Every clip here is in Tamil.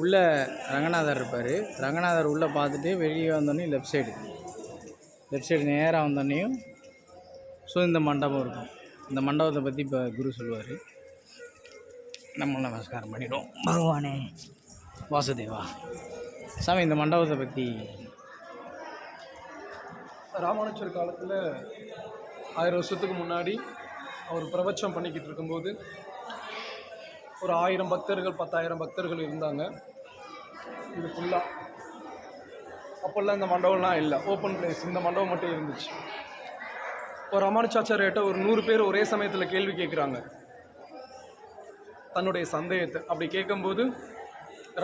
உள்ளே ரங்கநாதர் இருப்பார். ரங்கநாதர் உள்ளே பார்த்துட்டு வெளியே வந்தோடனே லெஃப்ட் சைடு லெஃப்ட் சைடு நேராக வந்தோடனையும் ஸோ இந்த மண்டபம் இருக்கும். இந்த மண்டபத்தை பற்றி இப்போ குரு சொல்லுவார். நம்ம நமஸ்காரம் பண்ணிடுவோம். பகவானே. வாசுதேவா. சாமி இந்த மண்டபத்தை பற்றி ராமானுஜர் காலத்தில் ஆயிரம் வருஷத்துக்கு முன்னாடி அவர் பிரவச்சம் பண்ணிக்கிட்டு இருக்கும்போது ஒரு ஆயிரம் பக்தர்கள் பத்தாயிரம் பக்தர்கள் இருந்தாங்க. இது ஃபுல்லாக அப்போல்லாம் இந்த மண்டபம்லாம் இல்லை. ஓப்பன் பிளேஸ் இந்த மண்டபம் மட்டும் இருந்துச்சு. ஒரு ராமானுஜாச்சாரியிட்ட ஒரு நூறு பேர் ஒரே சமயத்தில் கேள்வி கேட்குறாங்க. தன்னுடைய சந்தேகத்தை. அப்படி கேட்கும்போது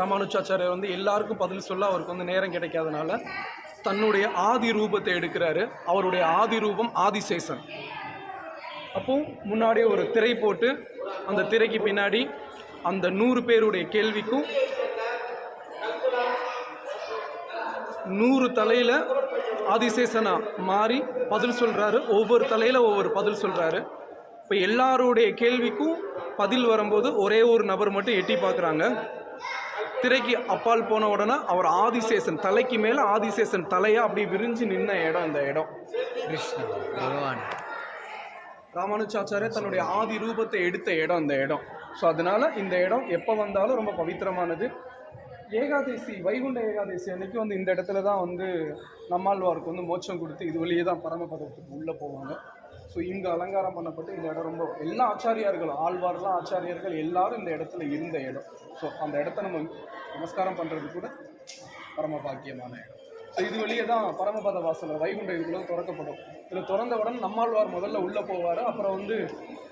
ராமானுச்சாச்சாரியர் வந்து எல்லாருக்கும் பதில் சொல்ல அவருக்கு வந்து நேரம் கிடைக்காதனால தன்னுடைய ஆதி ரூபத்தை எடுக்கிறாரு. அவருடைய ஆதி ரூபம் ஆதிசேஷன் அப்போது முன்னாடியே ஒரு திரை போட்டு அந்த திரைக்கு பின்னாடி அந்த நூறு பேருடைய கேள்விக்கும் நூறு தலையில் ஆதிசேஷனாக மாறி பதில் சொல்கிறாரு ஒவ்வொரு தலையில் ஒவ்வொரு பதில் சொல்கிறாரு இப்போ எல்லாருடைய கேள்விக்கும் பதில் வரும்போது ஒரே ஒரு நபர் மட்டும் எட்டி பார்க்குறாங்க. திரைக்கு அப்பால் போன உடனே அவர் ஆதிசேஷன் தலைக்கு மேலே ஆதிசேஷன் தலையாக அப்படி விரிஞ்சு நின்ன இடம் இந்த இடம். கிருஷ்ணா பகவான். ராமானுஜாச்சாரியர் தன்னுடைய ஆதி ரூபத்தை எடுத்த இடம் இந்த இடம். ஸோ அதனால இந்த இடம் எப்போ வந்தாலும் ரொம்ப பவித்திரமானது. ஏகாதேசி வைகுண்ட ஏகாதேசி அன்னைக்கு வந்து இந்த இடத்துல தான் வந்து நம்மாழ்வாருக்கு வந்து மோட்சம் கொடுத்து இது வழியே தான் பரமபதத்துக்கு உள்ளே போவாங்க. ஸோ இங்கே அலங்காரம் பண்ணப்பட்டு இந்த இடம் ரொம்ப எல்லா ஆச்சாரியார்களும் ஆழ்வார்லாம் ஆச்சாரியர்கள் எல்லாரும் இந்த இடத்துல இருந்த இடம். ஸோ அந்த இடத்த நம்ம நமஸ்காரம் பண்ணுறது கூட பரம பாக்கியமான இடம். ஸோ இது வழியே தான் பரமபத வாசல் வைகுண்ட இதுக்குள்ள திறக்கப்படும். இதில் திறந்தவுடன் நம்மாழ்வார் முதல்ல உள்ளே போவார். அப்புறம் வந்து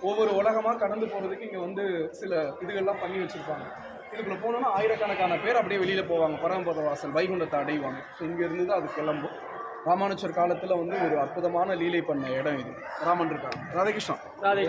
ஒவ்வொரு உலகமாக கடந்து போகிறதுக்கு இங்கே வந்து சில இதுகள்லாம் பண்ணி வச்சுருப்பாங்க. இதுக்குள்ளே போனோன்னா ஆயிரக்கணக்கான பேர் அப்படியே வெளியில் போவாங்க. பரமபத வாசல் வைகுண்டத்தை அடைவாங்க. ஸோ இங்கேருந்து தான் அது கிளம்பும். ராமானுஜர் காலத்தில் வந்து ஒரு அற்புதமான லீலை பண்ண இடம் இது. ராமன் இருக்காங்க ராதாகிருஷ்ணா ராதே